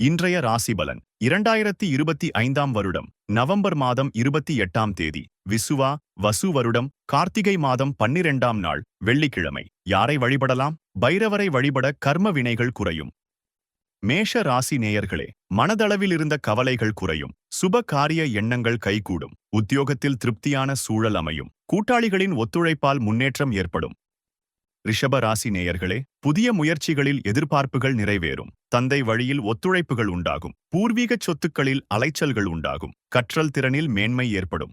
இன்றைய ராசி பலன் இரண்டாயிரத்தி இருபத்தி ஐந்தாம் வருடம் நவம்பர் மாதம் இருபத்தி எட்டாம் தேதி விசுவா வசு வருடம் கார்த்திகை மாதம் பன்னிரெண்டாம் நாள் வெள்ளிக்கிழமை. யாரை வழிபடலாம்? பைரவரை வழிபட கர்ம வினைகள் குறையும். மேஷ ராசி நேயர்களே மனதளவில் இருந்த கவலைகள் குறையும். சுப காரிய எண்ணங்கள் கைகூடும். உத்தியோகத்தில் திருப்தியான சூழல் அமையும். கூட்டாளிகளின் ஒத்துழைப்பால் முன்னேற்றம் ஏற்படும். ரிஷப ராசி நேயர்களே புதிய முயற்சிகளில் எதிர்பார்ப்புகள் நிறைவேறும். தந்தை வழியில் ஒத்துழைப்புகள் உண்டாகும். பூர்வீக சொத்துக்களில் அலைச்சல்கள் உண்டாகும். கற்றல் திறனில் மேன்மை ஏற்படும்.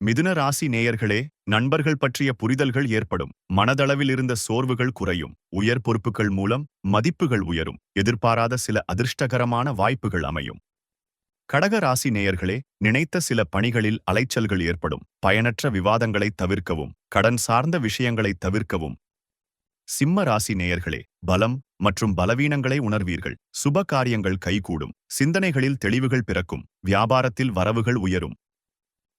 மிதுன ராசி நேயர்களே நண்பர்கள் பற்றிய புரிதல்கள் ஏற்படும். மனதளவில் இருந்த சோர்வுகள் குறையும். உயர் பொறுப்புகள் மூலம் மதிப்புகள் உயரும். எதிர்பாராத சில அதிர்ஷ்டகரமான வாய்ப்புகள் அமையும். கடக ராசி நேயர்களே நினைத்த சில பணிகளில் அலைச்சல்கள் ஏற்படும். பயனற்ற விவாதங்களை தவிர்க்கவும் கடன் சார்ந்த விஷயங்களை தவிர்க்கவும் சிம்ம ராசி நேயர்களே பலம் மற்றும் பலவீனங்களை உணர்வீர்கள். சுப காரியங்கள் கைகூடும். சிந்தனைகளில் தெளிவுகள் பிறக்கும். வியாபாரத்தில் வரவுகள் உயரும்.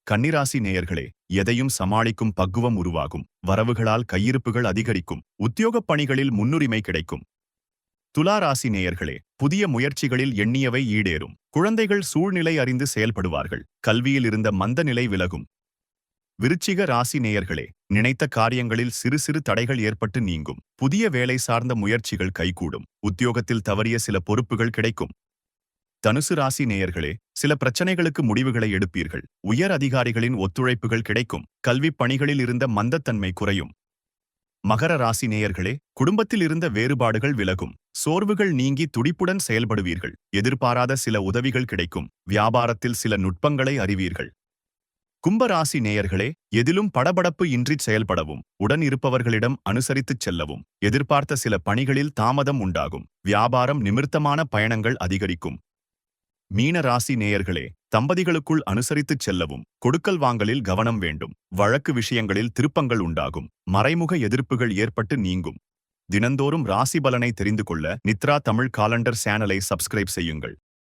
கன்னிராசி நேயர்களே எதையும் சமாளிக்கும் பக்குவம் உருவாகும். வரவுகளால் கையிருப்புகள் அதிகரிக்கும். உத்தியோகப் பணிகளில் முன்னுரிமை கிடைக்கும். துலா ராசி நேயர்களே புதிய முயற்சிகளில் எண்ணியவை ஈடேறும். குழந்தைகள் சூழ்நிலை அறிந்து செயல்படுவார்கள். கல்வியில் இருந்த மந்த நிலை விலகும். விருச்சிக ராசி நேயர்களே நினைத்த காரியங்களில் சிறு சிறு தடைகள் ஏற்பட்டு நீங்கும். புதிய வேலை சார்ந்த முயற்சிகள் கைகூடும். உத்தியோகத்தில் தவறிய சில பொறுப்புகள் கிடைக்கும். தனுசு ராசி நேயர்களே சில பிரச்சனைகளுக்கு முடிவுகளை எடுப்பீர்கள். உயர் அதிகாரிகளின் ஒத்துழைப்புகள் கிடைக்கும். கல்விப் பணிகளில் இருந்த மந்தத்தன்மை குறையும். மகர ராசி நேயர்களே குடும்பத்தில் இருந்த வேறுபாடுகள் விலகும். சோர்வுகள் நீங்கி துடிப்புடன் செயல்படுவீர்கள். எதிர்பாராத சில உதவிகள் கிடைக்கும். வியாபாரத்தில் சில நுட்பங்களை அறிவீர்கள். கும்பராசி நேயர்களே எதிலும் படபடப்பு இன்றி செயல்படவும் உடன் இருப்பவர்களிடம் அனுசரித்துச் செல்லவும் எதிர்பார்த்த சில பணிகளில் தாமதம் உண்டாகும் வியாபாரம் நிமிர்த்தமான பயணங்கள் அதிகரிக்கும். மீன ராசி நேயர்களே தம்பதிகளுக்குள் அனுசரித்துச் செல்லவும் கொடுக்கல் வாங்கலில் கவனம் வேண்டும் வழக்கு விஷயங்களில் திருப்பங்கள் உண்டாகும் மறைமுக எதிர்ப்புகள் ஏற்பட்டு நீங்கும். தினந்தோறும் ராசி பலனை தெரிந்து கொள்ள நித்ரா தமிழ் காலண்டர் சேனலை சப்ஸ்கிரைப் செய்யுங்கள்.